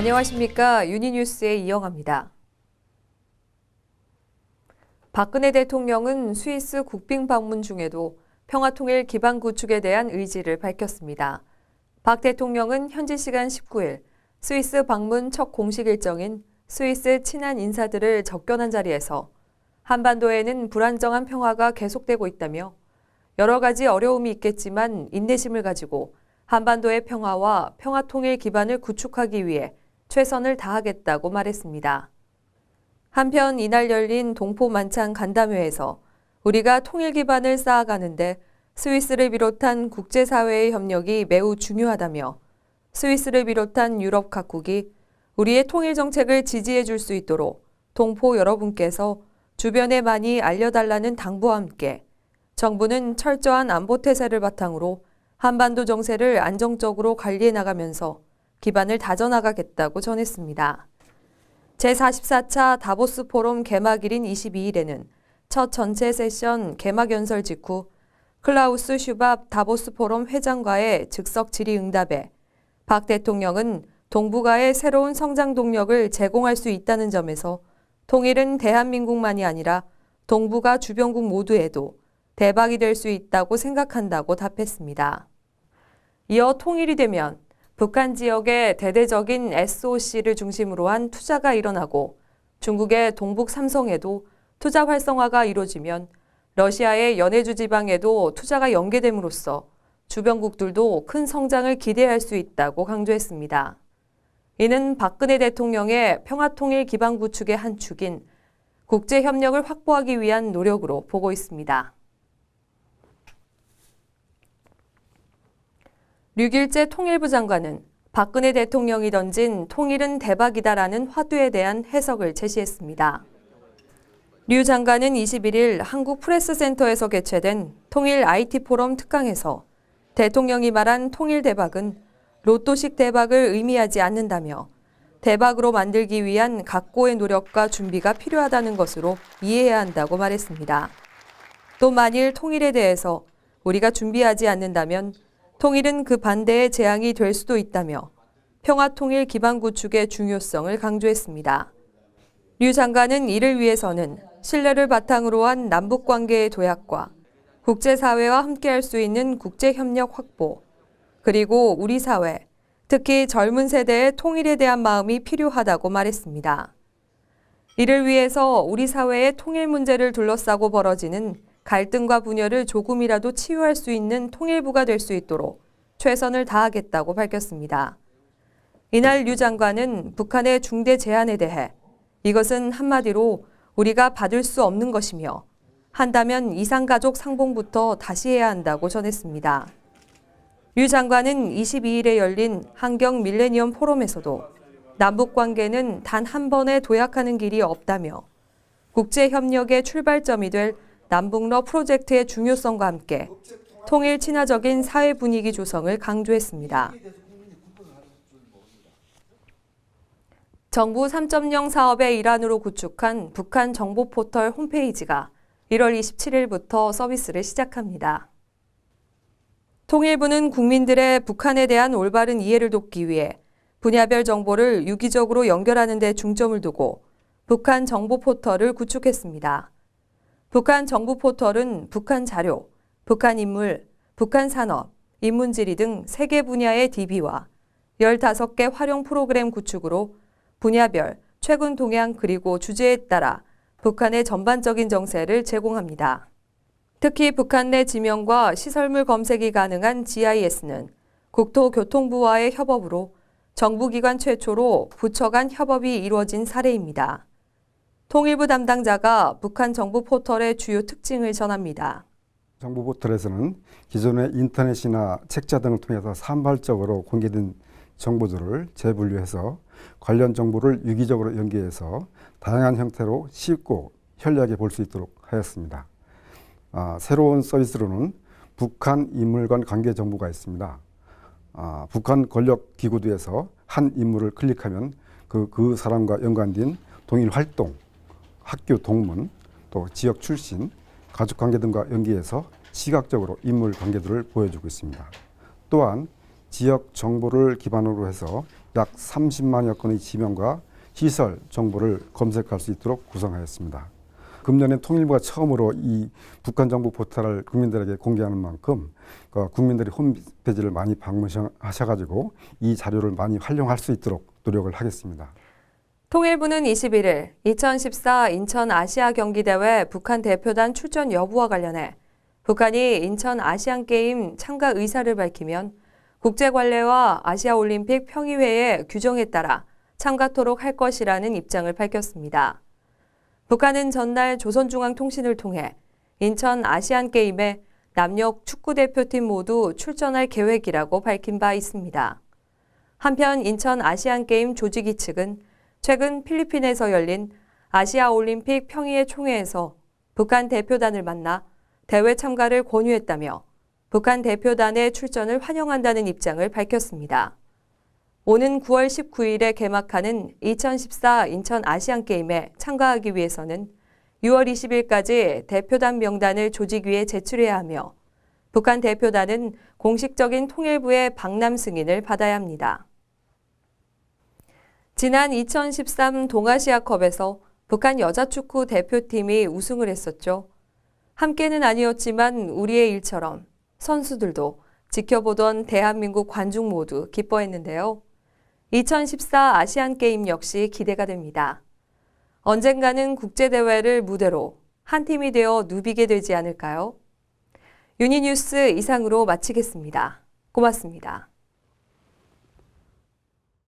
안녕하십니까. 유니뉴스의 이영아입니다. 박근혜 대통령은 스위스 국빈 방문 중에도 평화통일 기반 구축에 대한 의지를 밝혔습니다. 박 대통령은 현지 시간 19일 스위스 방문 첫 공식 일정인 스위스 친한 인사들을 접견한 자리에서 한반도에는 불안정한 평화가 계속되고 있다며 여러 가지 어려움이 있겠지만 인내심을 가지고 한반도의 평화와 평화 통일 기반을 구축하기 위해 최선을 다하겠다고 말했습니다. 한편 이날 열린 동포 만찬 간담회에서 우리가 통일 기반을 쌓아가는데 스위스를 비롯한 국제사회의 협력이 매우 중요하다며 스위스를 비롯한 유럽 각국이 우리의 통일 정책을 지지해 줄 수 있도록 동포 여러분께서 주변에 많이 알려달라는 당부와 함께 정부는 철저한 안보 태세를 바탕으로 한반도 정세를 안정적으로 관리해 나가면서 기반을 다져나가겠다고 전했습니다. 제44차 다보스 포럼 개막일인 22일에는 첫 전체 세션 개막 연설 직후 클라우스 슈밥 다보스 포럼 회장과의 즉석 질의응답에 박 대통령은 동북아의 새로운 성장 동력을 제공할 수 있다는 점에서 통일은 대한민국만이 아니라 동북아 주변국 모두에도 대박이 될 수 있다고 생각한다고 답했습니다. 이어 통일이 되면 북한 지역에 대대적인 SOC를 중심으로 한 투자가 일어나고 중국의 동북 삼성에도 투자 활성화가 이루어지면 러시아의 연해주 지방에도 투자가 연계됨으로써 주변국들도 큰 성장을 기대할 수 있다고 강조했습니다. 이는 박근혜 대통령의 평화통일 기반 구축의 한 축인 국제 협력을 확보하기 위한 노력으로 보고 있습니다. 6일째 통일부 장관은 박근혜 대통령이 던진 통일은 대박이다라는 화두에 대한 해석을 제시했습니다. 류 장관은 21일 한국 프레스센터에서 개최된 통일 IT 포럼 특강에서 대통령이 말한 통일 대박은 로또식 대박을 의미하지 않는다며 대박으로 만들기 위한 각고의 노력과 준비가 필요하다는 것으로 이해해야 한다고 말했습니다. 또 만일 통일에 대해서 우리가 준비하지 않는다면 통일은 그 반대의 재앙이 될 수도 있다며 평화 통일 기반 구축의 중요성을 강조했습니다. 류 장관은 이를 위해서는 신뢰를 바탕으로 한 남북 관계의 도약과 국제사회와 함께할 수 있는 국제협력 확보, 그리고 우리 사회, 특히 젊은 세대의 통일에 대한 마음이 필요하다고 말했습니다. 이를 위해서 우리 사회의 통일 문제를 둘러싸고 벌어지는 갈등과 분열을 조금이라도 치유할 수 있는 통일부가 될 수 있도록 최선을 다하겠다고 밝혔습니다. 이날 류 장관은 북한의 중대 제안에 대해 이것은 한마디로 우리가 받을 수 없는 것이며 한다면 이상가족 상봉부터 다시 해야 한다고 전했습니다. 류 장관은 22일에 열린 환경 밀레니엄 포럼에서도 남북 관계는 단 한 번에 도약하는 길이 없다며 국제 협력의 출발점이 될 남북러 프로젝트의 중요성과 함께 통일 친화적인 사회 분위기 조성을 강조했습니다. 정부 3.0 사업의 일환으로 구축한 북한 정보 포털 홈페이지가 1월 27일부터 서비스를 시작합니다. 통일부는 국민들의 북한에 대한 올바른 이해를 돕기 위해 분야별 정보를 유기적으로 연결하는 데 중점을 두고 북한 정보 포털을 구축했습니다. 북한 정부 포털은 북한 자료, 북한 인물, 북한 산업, 인문지리 등 3개 분야의 DB와 15개 활용 프로그램 구축으로 분야별, 최근 동향 그리고 주제에 따라 북한의 전반적인 정세를 제공합니다. 특히 북한 내 지명과 시설물 검색이 가능한 GIS는 국토교통부와의 협업으로 정부기관 최초로 부처 간 협업이 이루어진 사례입니다. 통일부 담당자가 북한 정부 포털의 주요 특징을 전합니다. 정부 포털에서는 기존의 인터넷이나 책자 등을 통해서 산발적으로 공개된 정보들을 재분류해서 관련 정보를 유기적으로 연계해서 다양한 형태로 쉽고 편리하게 볼 수 있도록 하였습니다. 아, 새로운 서비스로는 북한 인물 간 관계 정보가 있습니다. 아, 북한 권력 기구도에서 한 인물을 클릭하면 그, 그 사람과 연관된 동일 활동, 학교 동문, 또 지역 출신, 가족 관계 등과 연계해서 시각적으로 인물 관계들을 보여주고 있습니다. 또한 지역 정보를 기반으로 해서 약 30만여 건의 지명과 시설 정보를 검색할 수 있도록 구성하였습니다. 금년에 통일부가 처음으로 이 북한 정부 포털을 국민들에게 공개하는 만큼 그 국민들이 홈페이지를 많이 방문하셔가지고 이 자료를 많이 활용할 수 있도록 노력을 하겠습니다. 통일부는 21일 2014 인천 아시아 경기대회 북한 대표단 출전 여부와 관련해 북한이 인천 아시안게임 참가 의사를 밝히면 국제관례와 아시아올림픽 평의회의 규정에 따라 참가토록 할 것이라는 입장을 밝혔습니다. 북한은 전날 조선중앙통신을 통해 인천 아시안게임에 남녀 축구대표팀 모두 출전할 계획이라고 밝힌 바 있습니다. 한편 인천 아시안게임 조직위 측은 최근 필리핀에서 열린 아시아 올림픽 평의회 총회에서 북한 대표단을 만나 대회 참가를 권유했다며 북한 대표단의 출전을 환영한다는 입장을 밝혔습니다. 오는 9월 19일에 개막하는 2014 인천 아시안게임에 참가하기 위해서는 6월 20일까지 대표단 명단을 조직위에 제출해야 하며 북한 대표단은 공식적인 통일부의 방남 승인을 받아야 합니다. 지난 2013 동아시아컵에서 북한 여자축구 대표팀이 우승을 했었죠. 함께는 아니었지만 우리의 일처럼 선수들도 지켜보던 대한민국 관중 모두 기뻐했는데요. 2014 아시안게임 역시 기대가 됩니다. 언젠가는 국제대회를 무대로 한 팀이 되어 누비게 되지 않을까요? 유니뉴스 이상으로 마치겠습니다. 고맙습니다.